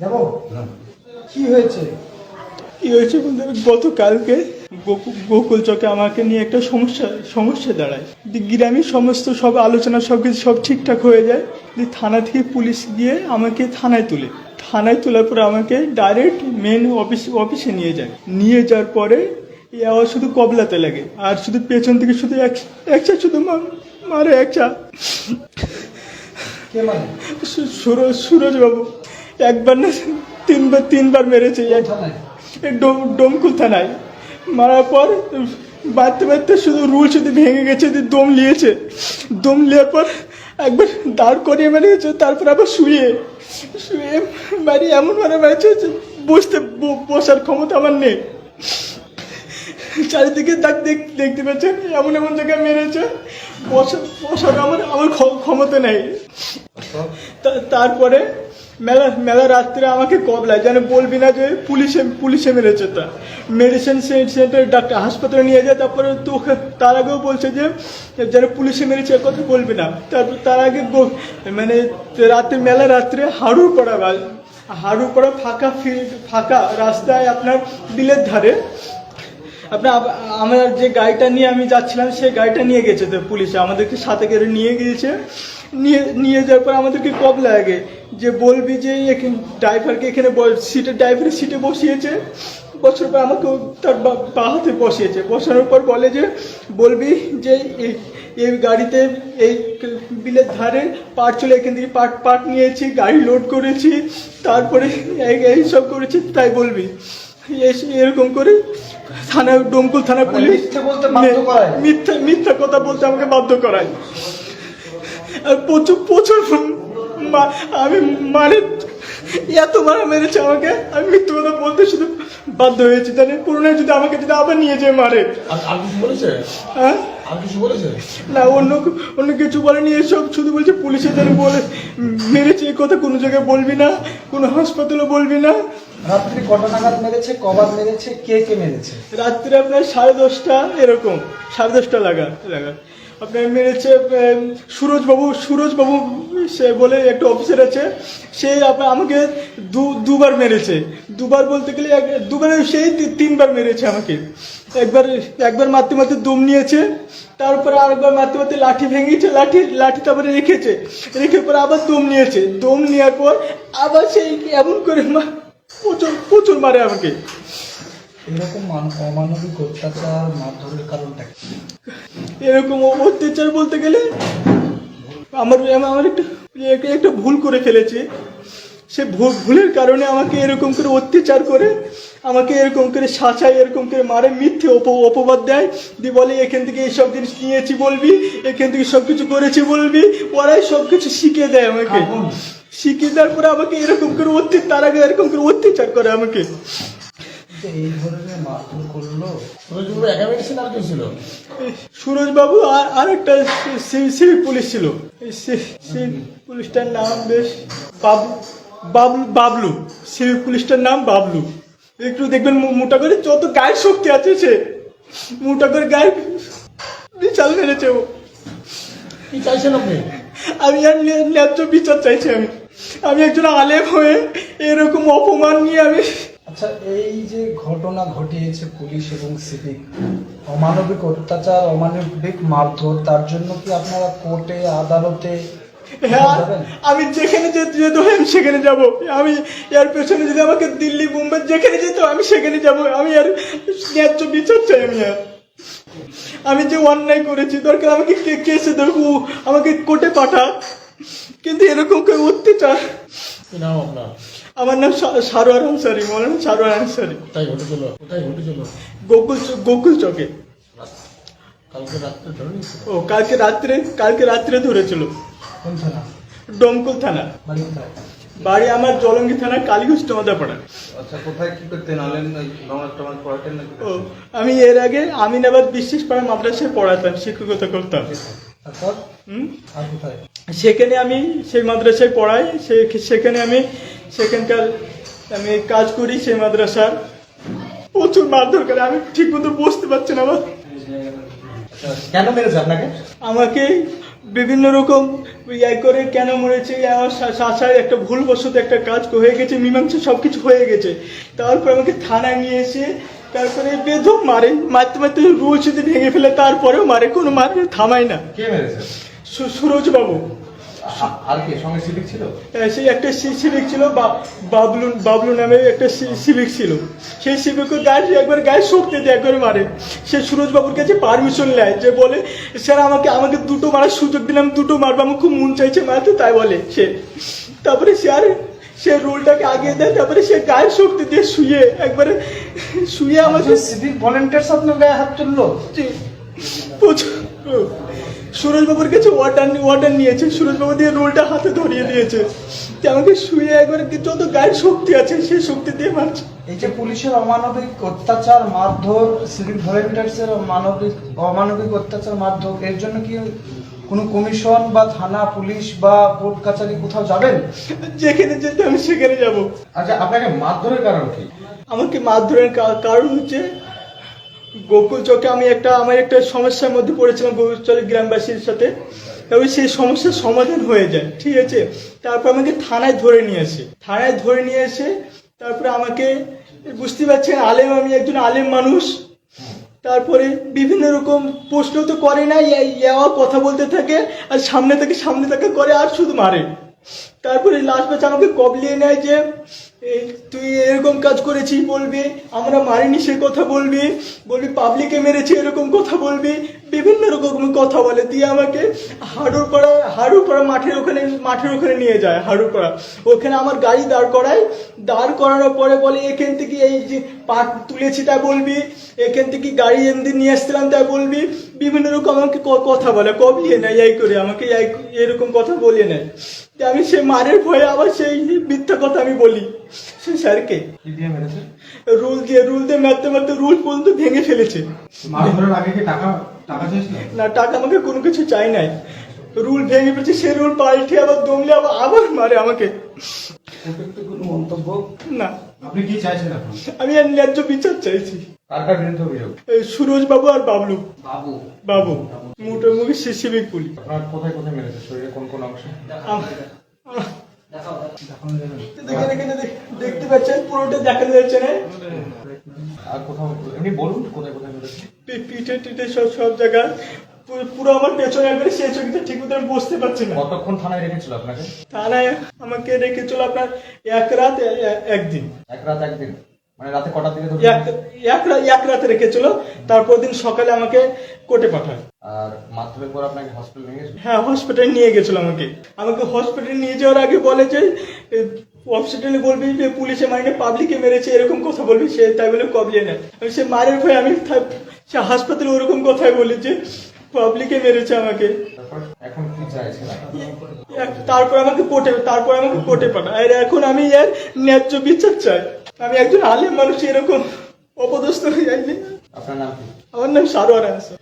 যাব? কি হয়েছে? কি হয়েছে বলতে গতকালকে গোকু- গোকুল চকে আমাকে নিয়ে একটা সমস্যা সমস্যা দাঁড়ায়। গ্রামের সমস্ত সব আলোচনা সব কিছু সব ঠিকঠাক হয়ে যায়। থানা থেকে পুলিশ গিয়ে আমাকে থানায় তুলে। থানায় তোলার পরে আমাকে ডাইরেক্ট মেন অফিস অফিসে নিয়ে যায়। নিয়ে যাওয়ার পরে এই আওয়াজ শুধু কবলাতে লাগে। আর শুধু পেছন থেকে শুধু এক একটা শুধু মারে একটা কে মানে? সুরজ সুরজবাবু একবার না তিনবার তিনবার মেরেছে। ডোমকুল থানায়। মারার পর বাড়তে বাড়তে শুধু রুল শুধু ভেঙে গেছে দিয়ে দম নিয়েছে দম নেওয়ার পর একবার দাঁড় করিয়ে মেরেছে তারপর আবার শুয়ে শুয়ে বাড়ি এমন মানে মেরেছে যে বসতে বসার ক্ষমতা আমার নেই। চারিদিকে তাক দেখ- দেখতে পাচ্ছেন এমন এমন জায়গায় মেরেছে বসা বসার আমার আমার ক্ষমতা নেই। তারপরে মেলা মেলা রাত্রে আমাকে কবলায়। যেন বলবি না যে পুলিশে পুলিশে মেরেছে তা। মেডিসিন সেন্টার ডাক্তার হাসপাতালে নিয়ে যায়, তারপরে তো ওকে- তার আগেও বলছে যে, যেন পুলিশে মেরেছে কথা বলবি না। তারপর তার আগে মানে রাত্রে মেলা রাত্রে হাড়ুর পড়া হাড়ুর পড়া ফাঁকা ফিল্ড ফাঁকা রাস্তায় আপনার বিলের ধারে। আপনার আমার যে গাড়িটা নিয়ে আমি যাচ্ছিলাম সেই গাড়িটা নিয়ে গেছে তো পুলিশে। আমাদেরকে সাথে করে নিয়ে গিয়েছে। নিয়ে নিয়ে যাওয়ার পর আমাদেরকে কব লাগে যে বলবি যে ড্রাইভারকে এখানে সিটে ড্রাইভারের সিটে বসিয়েছে। বছর পর আমাকে তার বা- হাতে বসিয়েছে। বসানোর পর বলে যে বলবি যে এই- গাড়িতে এই বিলের ধারে পাট চলে এখান থেকে পাট পাট নিয়েছি গাড়ি লোড করেছি তারপরে এই- সব করেছি তাই বলবি। এরকম করে থানা ডোমকুল থানা মানে পুলিশ মিথ্যে বলতে বাধ্য করায়? মিথ্যা মিথ্যা কথা বলতে আমাকে বাধ্য করায়। প্রচুর প্রচুর আমি মানে এত মারা মেরেছে আমাকে। আমি মিথ্যে কথা বলতে শুধু বাধ্য হয়েছি জানি পুরোনো যদি আমাকে যদি আবার নিয়ে যেয়ে মারে। আর আর কিছু বলেছে? হ্যাঁ? আর কিছু বলেছে? না অন্য অন্য কিছু বলেনি এসব শুধু বলছে পুলিশে যেন বলে মেরেছে এই কথা কোনো জায়গায় বলবি না কোনো হাসপাতালে বলবি না। রাত্রি কটা নাগাদ মেরেছে কবার মেরেছে কে কে মেরেছে? রাত্রে আপনার সাড়ে দশটা এরকম সাড়ে দশটা লাগা লাগা। আপনার মেরেছে সুরজবাবু সুরজবাবু সে বলে একটা অফিসার আছে, সে আমাকে দু, দুবার মেরেছে। দুবার বলতে গেলে এক- দুবারে সেই তিনবার মেরেছে আমাকে। একবার একবার মারতে মারতে দম নিয়েছে, তারপরে আরেকবার মারতে মারতে লাঠি ভেঙেছে, লাঠি লাঠি তারপরে রেখেছে। রেখে পরে আবার দম নিয়েছে। দম নেওয়ার পর আবার সেই এমন করে মা- প্রচুর প্রচুর মারে আমাকে। এরকম মান- অমানবিক অত্যাচার মারধরের কারণটা এরকম অত্যাচার বলতে গেলে আমার আমার একটা একটা- একটা ভুল করে ফেলেছি। সে ভুল- ভুলের কারণে আমাকে এরকম করে অত্যাচার করে আমাকে এরকম করে শাসায় এরকম করে মারে মিথ্যে অপ- অপবাদ দেয়। দিয়ে বলে এখান থেকে এইসব জিনিস নিয়েছি বলবি এখান থেকে সব কিছু করেছি বলবি। ওরাই সব কিছু শিখিয়ে দেয় আমাকে। শিখিয়ে দেওয়ার পরে আমাকে এরকম করে অত্যাচার তার আগে এরকম করে অত্যাচার করে আমাকে। এই ধরনের মারধর করল। সুরজবাবু একা আর কেউ ছিল? সুরজবাবু আর আর সিভিক পুলিশ ছিল। সিভিক পুলিশটার নাম বেশ বাবলু। বাবলু বাবলু। সিভিক পুলিশটার নাম বাবলু। একটু দেখবেন মোটা করে যত গায়ের শক্তি আছে সে মোটা করে গায়ের বিশাল মেরেছে ও। কি চাইছেন আপনি? আমি আর ন্যা- ন্যায্য বিচার চাইছি আমি। আমি একজন আলেম হয়ে এরকম অপমান নিয়ে আমি আচ্ছা এই যে ঘটনা ঘটিয়েছে পুলিশ এবং সিভিক অমানবিক অত্যাচার অমানবিক মারধর তার জন্য কি আপনারা কোর্টে আদালতে হ্যাঁ আমি যেখানে যেতে যেতে হয় আমি সেখানে যাব আমি এর পেছনে যদি আমাকে দিল্লি মুম্বাই যেখানে যেতে আমি সেখানে যাব আমি আর ন্যায্য বিচার চাই আমি আর। আমি যে অন্যায় করেছি দরকার আমাকে কে কেসে দেখু আমাকে কোর্টে পাঠা কিন্তু এরকম কেউ অত্যাচার কি নাম আপনার আমার নাম সারোয়ার আনসারি মৌলানা সারোয়ার আনসারি কোথায় ঘটেছিল কোথায় ঘটেছিল গোকুল গোকুল চকে। কালকে রাত্রে ধরে ও কালকে রাত্রে কালকে রাত্রে ধরেছিল। কোন থানা? ডমকুল থানা। বাড়ি কোথায়? বাড়ি আমার জলঙ্গি থানা কালীগঞ্জ টমাদাপাড়া আচ্ছা কোথায় কি করতেন আলেন নামাজ টামাজ পড়াতেন নাকি? ও আমি এর আগে আমিনাবাদ বিশ্বাস পাড়া মাদ্রাসায় পড়াতাম শিক্ষকতা করতাম। তারপর? হুম? আর কোথায়? সেখানে আমি সেই মাদ্রাসায় পড়াই সে- সেখানে আমি সেখানকার আমি কাজ করি সেই মাদ্রাসার। প্রচুর মারধর করে আমি ঠিক মতো বসতে পারছি না আমার। কেন মেরেছে আপনাকে? আমাকে বিভিন্ন রকম ইয়ে করে কেন মরেছে আমার শাসায় একটা ভুলবশত একটা কাজ হয়ে গেছে মীমাংসা সব কিছু হয়ে গেছে। তারপর আমাকে থানায় নিয়ে এসে তারপরে বেধম মারে মারতে মারতে রুল ভেঙে ফেলে তারপরেও মারে কোনো মারে থামায় না। সুরজ বাবু আর কে সঙ্গে সিভিক ছিল? হ্যাঁ, সেই একটা সিভিক ছিল বাবলু বাবলু নামে একটা সিভিক ছিল। সেই সিভিকের গায়ে একবার গায়ে শক্তি দিয়ে একবার মারে। সে সুরজ বাবুর কাছে পারমিশন নেয় যে বলে স্যার আমাকে আমাকে দুটো মারার সুযোগ দিলাম দুটো মারবো আমার খুব মন চাইছে মারতে তাই বলে সে। তারপরে সে আর সে রোলটাকে আগিয়ে দেয় তারপরে সে গায়ে শক্তি দিয়ে শুয়ে একবারে শুয়ে আমাকে সিভিক ভলেন্টিয়ার্স আপনার গায়ে হাত তুললো? প্রচুর- সুরজবাবুর কাছে ওয়াটার ওয়াটার নিয়েছে। সুরজবাবু দিয়ে রোলটা হাতে ধরিয়ে দিয়েছে। যে আমাকে শুয়ে একবার যত গায়ের শক্তি আছে সেই শক্তি দিয়ে মারছে। এই যে পুলিশের অমানবিক অত্যাচার মারধর সিভিক ভলেন্টিয়ার্সের মানবিক অমানবিক অত্যাচার মারধর এর জন্য কি কোনো কমিশন বা থানা পুলিশ বা কোর্ট কাছারি কোথাও যাবেন? যেখানে যেতে আমি সেখানে যাব। আচ্ছা আপনাকে মারধরের কারণ কি? আমাকে মারধরের কারণ হচ্ছে গোকুল চকে আমি একটা, আমার একটা সমস্যার মধ্যে পড়েছিলাম গোকুল চকের গ্রামবাসীর সাথে। তবে সেই সমস্যার সমাধান হয়ে যায়, ঠিক আছে? তারপর আমাকে থানায় ধরে নিয়ে আসে। থানায় ধরে নিয়ে এসে তারপরে আমাকে, বুঝতে পারছেন, আলেম, আমি একজন আলেম মানুষ। তারপরে বিভিন্ন রকম প্রশ্ন তো করে না, ইয়া- ইয়াওয়া কথা বলতে থাকে, আর সামনে থেকে সামনে থেকে করে আর শুধু মারে। তারপরে লাস্ট ব্যাচ আমাকে কবলিয়ে নেয় যে তুই এরকম কাজ করেছিস বলবি? আমরা মারিনি সে কথা বলবি? বলবি পাবলিকে মেরেছি এরকম কথা বলবি? বিভিন্ন রকম কথা বলে। দিয়ে আমাকে হাড়ুর পাড়া হাড়ুর পাড়া মাঠের ওখানে মাঠের ওখানে নিয়ে যায় হাড়ুর পাড়া ওখানে আমার গাড়ি দাঁড় করায়। দাঁড় করানোর পরে বলে, এখান থেকে এই যে পাট তুলেছি তা বলবি? এখান থেকে গাড়ি এমনি নিয়ে আসছিলাম তাই বলবি? বিভিন্ন রকম আমাকে ক- কথা বলে কবলিয়ে নেয় এই করে আমাকে এরকম কথা বলিয়ে নেয় যে আমি সে মারের ভয়ে আবার সেই মিথ্যা কথা আমি বলি। সে স্যারকে। রুল দিয়ে রুল দিয়ে মারতে মারতে রুল পর্যন্ত ভেঙে ফেলেছে। না টাকা আমাকে কোনো কিছু চাই নাই। রুল ভেঙে ফেলেছে সে রুল পাল্টে আবার দমলে আবার আবার মারে আমাকে। না। আপনি কি চাইছেন এখন? আমি আর ন্যায্য বিচার চাইছি। কার কার বিরুদ্ধে অভিযোগ? সুরজ বাবু আর বাবলু। বাবু। বাবু। মোটামুটি সিভিক পুলিশ। আপনার কোথায় কোথায় মেরেছে শরীরে কোন কোন অংশে? দেখতে পাচ্ছেন? পুরোটা দেখা যাচ্ছে না। আর কোথাও এমনি বলুন কোথায় কোথায় মেরেছে পিঠে টিঠে সব সব জায়গায় পুরো- আমার পেছনে একবারে সেই চোখটা ঠিক মতো আমি বসতে পারছি না। কতক্ষণ থানায় রেখেছিল আপনাকে? থানায় আমাকে রেখেছিল আপনার এক রাত একদিন। এক রাত একদিন? মানে রাতে কটার দিকে এক এক রাতে রেখেছিল তারপর দিন সকালে আমাকে কোর্টে পাঠায়। আর মাধ্যমিক পর আপনাকে হসপিটাল নিয়ে হ্যাঁ হসপিটালে নিয়ে গেছিল আমাকে। আমাকে হসপিটালে নিয়ে যাওয়ার আগে বলে যে হসপিটালে বলবি যে পুলিশে মাইনে পাবলিকে মেরেছে এরকম কথা বলবি সে তাই বলে কবলিয়ে নেয়। আমি সে মারের ভয়ে আমি সে হাসপাতালে ওরকম কথাই বলি যে পাবলিকে মেরেছে আমাকে। তারপর এখন কি তারপর আমাকে কোর্টে তারপর আমাকে কোর্টে পাঠায়। আর এখন আমি এর ন্যায্য বিচার চাই। আমি একজন আলেম মানুষ এরকম অপদস্থ হয়ে যাইনি। আপনার নাম আমার নাম সারোয়ার আনসার